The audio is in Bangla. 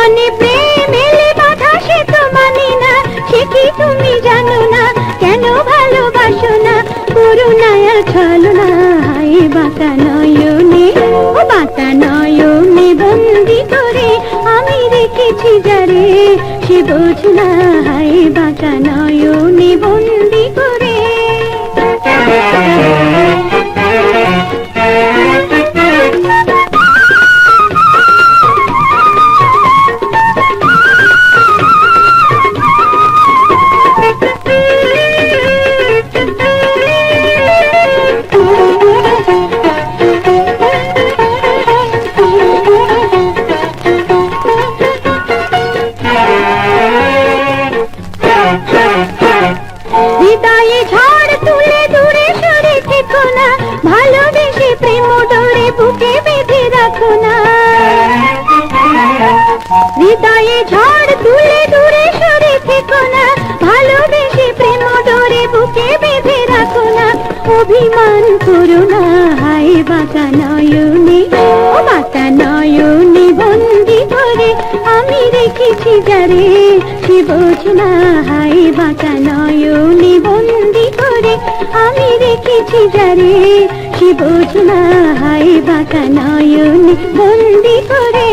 জীবনে প্রেম বাধা সে তো মানে না, সে কি তুমি জানো না? কেন ভালোবাসো না? করুণায়া ছলো না, হায় বাঁকা নয়নে। ও বাঁকা নয়নে বন্দি করে আমি রেখেছি যারে, সে বোঝ না, হায় বাঁকা নয়নে বন্দি হৃদয়ে ঝড় তুলে দূরে সরে থেকো না। ভালোবেসে প্রেম ডোরে বুকে বেঁধে রাখো না। হৃদয়ে ঝড় তুলে দূরে সরে থেকো না। ভালোবেসে প্রেম ডোরে বুকে বেঁধে রাখো না। অভিমান করো না। হায় বাঁকা নয়নে, ও বাঁকা নয়নে বন্দি করে আমি রেখেছি যারে সে বোঝ না হাই বাঁকা নয়নে বন্দি করে আমি রেখেছি যারে। সে বোঝ না হাই বাঁকা নয়নে বন্দি করে।